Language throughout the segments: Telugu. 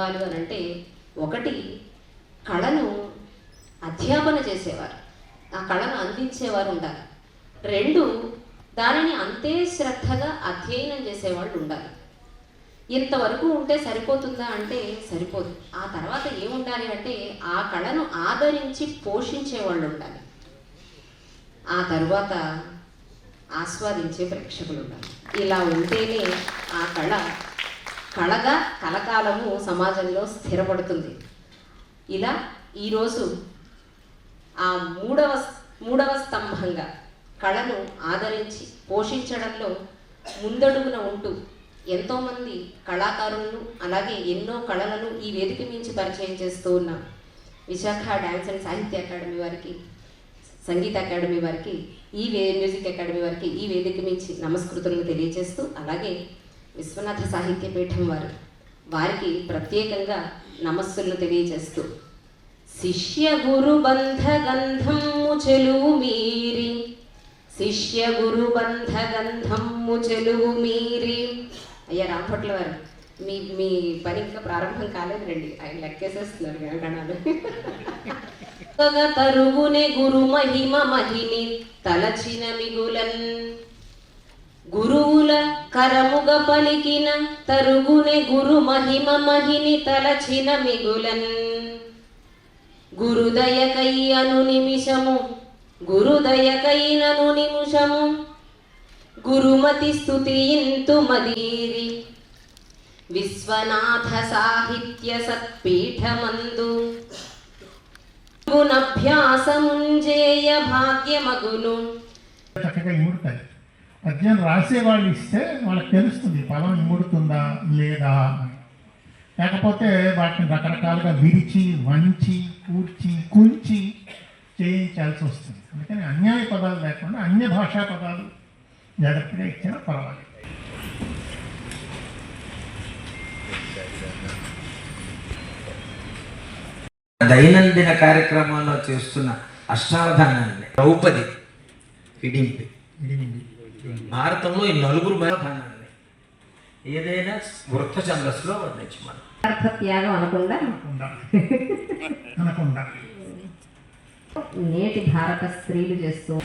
స్తంభాలు అని అంటే ఒకటి కళను అధ్యాపన చేసేవారు. ఆ కళను అందించేవారు ఉండాలి. రెండు దానిని అంతే శ్రద్ధగా అధ్యయనం చేసేవాళ్ళు ఉండాలి. ఇంతవరకు ఉంటే సరిపోతుందా అంటే సరిపోదు. ఆ తర్వాత ఏముండాలి అంటే ఆ కళను ఆదరించి పోషించే వాళ్ళు ఉండాలి. ఆ తరువాత ఆస్వాదించే ప్రేక్షకులు ఉండాలి. ఇలా ఉంటేనే ఆ కళ కళగా కలకాలము సమాజంలో స్థిరపడుతుంది. ఇలా ఈరోజు ఆ మూడవ మూడవ స్తంభంగా కళను ఆదరించి పోషించడంలో ముందడుగున ఉంటూ ఎంతోమంది కళాకారులను అలాగే ఎన్నో కళలను ఈ వేదిక మించి పరిచయం చేస్తూ ఉన్న. Visakha dance and Sahitya academy వారికి సంగీత అకాడమీ వారికి ఈ వే మ్యూజిక్ అకాడమీ వారికి ఈ వేదిక మించి నమస్కృతులను తెలియజేస్తూ అలాగే విశ్వనాథ సాహిత్య పీఠం వారు. వారికి ప్రత్యేకంగా నమస్సులు తెలియజేస్తూ శిష్య గురు బంధ గంధము చెలువు మీరి శిష్య గురు బంధ గంధము చెలువు మీరి. అయ్యా రాంపట్ల వారు మీ మీ పని ఇంకా ప్రారంభం కాలేదు రండి. ఆయన లెక్కేసేస్తున్నారు గణాలు తరువునే గురు మహిమ మహిని తలచిన మిగులన్ గురువుల కరముగ పలికిన తరుగుని గురు మహిమ మహిని తలచిన మిగులన్. గురుదయకై అను నిమిషము గురుదయకైనను నిమిషము గురుమతి స్థుతియింతు మదీరి. విశ్వనాథ సాహిత్య సత్పీఠమందు గుణభ్యాసముంజేయ భాగ్యమగును. చక్కగా ఇముడుతాయి పద్యం రాసే వాళ్ళు ఇస్తే వాళ్ళకి తెలుస్తుంది పదం ఇముడుతుందా లేదా? అని లేకపోతే వాటిని రకరకాలుగా విరిచి వంచి కూర్చి కుంచి చేయించాల్సి వస్తుంది. అందుకని అన్యాయ పదాలు లేకుండా అన్య భాషా పదాలు జాగ్రత్తగా ఇచ్చినా పర్వాలేదు. దైనందిన కార్యక్రమాల్లో చేస్తున్న అష్టావధానాన్ని ద్రౌపది విడింపి భారతంలో ఈ నలుగురు భారతాన్ని ఏదైనా వృత్త ఛందస్సులో వర్ణించమని. అర్థ త్యాగం అనకుండా? అనకుండా. అనకుండా. నేటి భారత స్త్రీలు చేస్తూ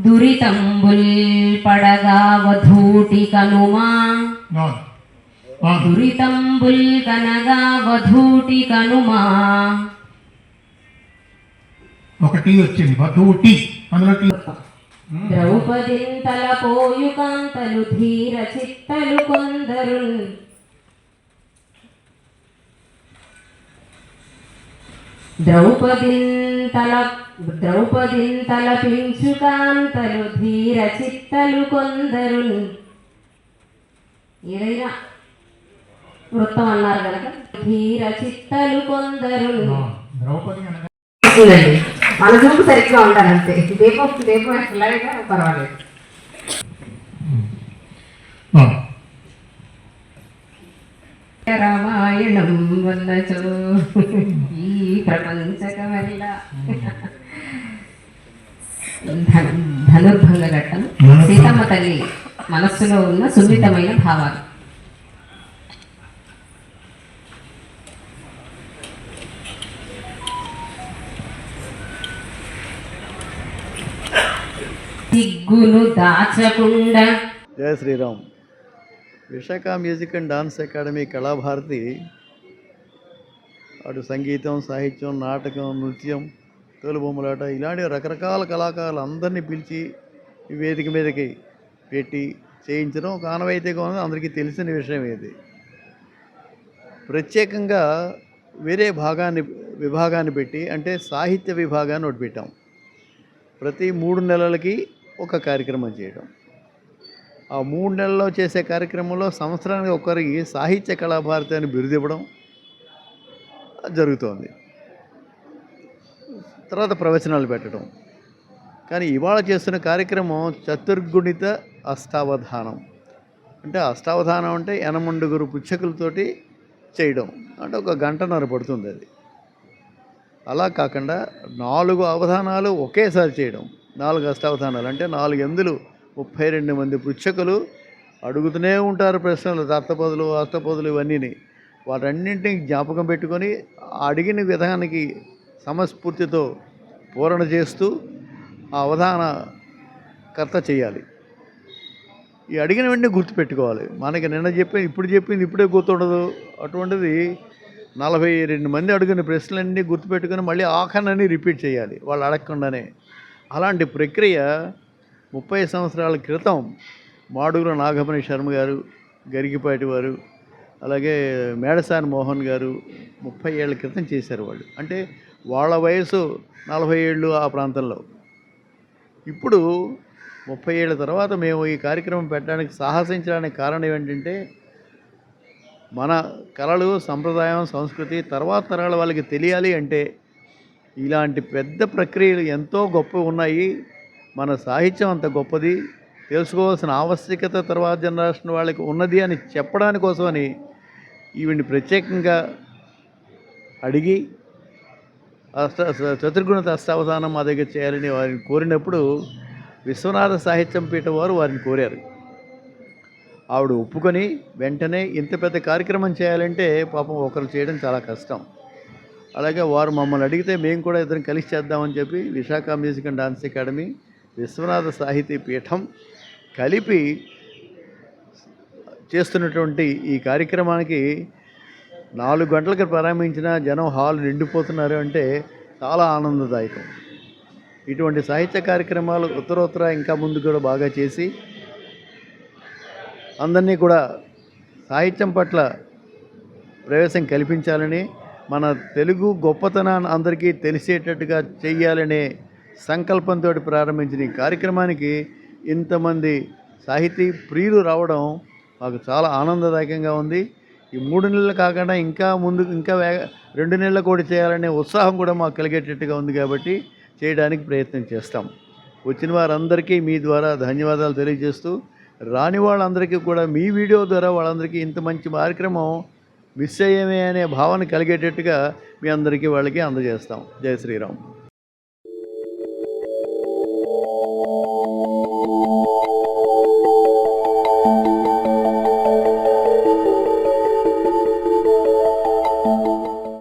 దురితంబుల్ పడగా వధూటి కనుమా. దురితంబుల్ కనగా వధూటి కనుమా. ఒక టీ వచ్చింది వధువు టీ. అందులో టీ ద్రౌపదిన్ తలపోయు కాంతలు ధీర చిత్తలు కొందరు. ద్రౌపదిన్ తల ద్రౌపదిన్ తలపించు కాంతలు ధీర చిత్తలు కొందరు. ఏదైనా వృత్తం అన్నారు కనుక ధీర చిత్తలు కొందరు. ద్రౌపది మన చూపు సరిగ్గా ఉండాలి అంతే దీపం దీపం ఎట్లాగా పర్వాలేదు. రామాయణం వల్లచో ఈ ప్రపంచకమల్ల ధను- ధనుర్భంగ ఘట్టం. సీతమ్మ తల్లి మనస్సులో ఉన్న సున్నితమైన భావాలు. సిగ్గును దాచకుండా. Jaya Sriram. Visakha music and dance academy Kalabharati. అటు సంగీతం సాహిత్యం నాటకం నృత్యం తోలుబొమ్మలాట ఇలాంటి రకరకాల కళాకారులు అందరినీ పిలిచి వేదిక మీదకి పెట్టి చేయించడం ఒక ఆనవాయితీగా ఉంది అందరికీ తెలిసిన విషయం ఇది. ప్రత్యేకంగా వేరే భాగాన్ని విభాగాన్ని పెట్టి అంటే సాహిత్య విభాగాన్ని ఒకటి పెట్టాం. ప్రతి మూడు నెలలకి ఒక కార్యక్రమం చేయడం. ఆ మూడు నెలల్లో చేసే కార్యక్రమంలో సంవత్సరానికి ఒకరికి సాహిత్య కళాభారతి అని బిరుదు ఇవ్వడం జరుగుతోంది. తర్వాత ప్రవచనాలు పెట్టడం. కానీ ఇవాళ చేస్తున్న కార్యక్రమం చతుర్గుణిత అష్టావధానం. అంటే అష్టావధానం అంటే ఎనమండుగురు పుచ్చకులతోటి చేయడం. అంటే ఒక గంటన్నర పడుతుంది అది. అలా కాకుండా నాలుగు అవధానాలు ఒకేసారి చేయడం. నాలుగు అష్టావధానాలు. అంటే నాలుగు ఎందులు ముప్పై రెండు మంది పృచ్ఛకులు అడుగుతూనే ఉంటారు ప్రశ్నలు దత్తపదులు అష్టపదులు ఇవన్నీ వాటన్నింటినీ జ్ఞాపకం పెట్టుకొని అడిగిన విధానానికి సమస్ఫూర్తితో పూరణ చేస్తూ ఆ అవధాన కర్త చేయాలి. ఈ అడిగిన వెంటనే గుర్తుపెట్టుకోవాలి. మనకి నిన్న చెప్పింది ఇప్పుడు చెప్పింది ఇప్పుడే గుర్తుండదు. అటువంటిది నలభై రెండు మంది అడిగిన ప్రశ్నలన్నీ గుర్తుపెట్టుకొని మళ్ళీ ఆఖరణని రిపీట్ చేయాలి. వాళ్ళు అడగకుండానే. అలాంటి ప్రక్రియ ముప్పై సంవత్సరాల క్రితం మాడుగుల నాగమణి శర్మ గారు గరికిపాటి వారు అలాగే మేడసాని మోహన్ గారు ముప్పై ఏళ్ళ క్రితం చేశారు వాళ్ళు. అంటే వాళ్ళ వయసు నలభై ఏళ్ళు ఆ ప్రాంతంలో. ఇప్పుడు ముప్పై ఏళ్ళ తర్వాత మేము ఈ కార్యక్రమం పెట్టడానికి సాహసించడానికి కారణం ఏంటంటే మన కళలు సంప్రదాయం సంస్కృతి తర్వాత తరాల వాళ్ళకి తెలియాలి అంటే ఇలాంటి పెద్ద ప్రక్రియలు ఎంతో గొప్ప ఉన్నాయి. మన సాహిత్యం అంత గొప్పది. తెలుసుకోవాల్సిన ఆవశ్యకత తర్వాత జనరేషన్ వాళ్ళకి ఉన్నది అని చెప్పడాని కోసమని ఈవిని ప్రత్యేకంగా అడిగి అష్ట చతుర్గుణత అష్టావధానం మా దగ్గర చేయాలని వారిని కోరినప్పుడు విశ్వనాథ సాహిత్యం పీఠం వారు వారిని కోరారు. ఆవిడ ఒప్పుకొని వెంటనే ఇంత పెద్ద కార్యక్రమం చేయాలంటే పాపం ఒకరు చేయడం చాలా కష్టం. అలాగే వారు మమ్మల్ని అడిగితే మేము కూడా ఇద్దరం కలిసి చేద్దామని చెప్పి Visakha music and dance academy Viswanatha Sahiti Peetham కలిపి చేస్తున్నటువంటి ఈ కార్యక్రమానికి నాలుగు గంటలకు ప్రారంభించిన జనం హాల్ నిండిపోతున్నారు అంటే చాలా ఆనందదాయకం. ఇటువంటి సాహిత్య కార్యక్రమాలు ఉత్తరోత్తర ఇంకా ముందు కూడా బాగా చేసి అందరినీ కూడా సాహిత్యం పట్ల ప్రవేశం కల్పించాలని మన తెలుగు గొప్పతనాన్ని అందరికీ తెలిసేటట్టుగా చేయాలనే సంకల్పంతో ప్రారంభించిన ఈ కార్యక్రమానికి ఇంతమంది సాహితీ ప్రియులు రావడం మాకు చాలా ఆనందదాయకంగా ఉంది. ఈ మూడు నెలలు కాకుండా ఇంకా ముందు ఇంకా వేగ రెండు నెలలు కూడా చేయాలనే ఉత్సాహం కూడా మాకు కలిగేటట్టుగా ఉంది కాబట్టి చేయడానికి ప్రయత్నం చేస్తాం. వచ్చిన వారందరికీ మీ ద్వారా ధన్యవాదాలు తెలియజేస్తూ రాని వాళ్ళందరికీ కూడా మీ వీడియో ద్వారా వాళ్ళందరికీ ఇంత మంచి కార్యక్రమం మిస్ అయ్యేమే అనే భావన కలిగేటట్టుగా మీ అందరికీ వాళ్ళకి అందజేస్తాం. జై శ్రీరామ్.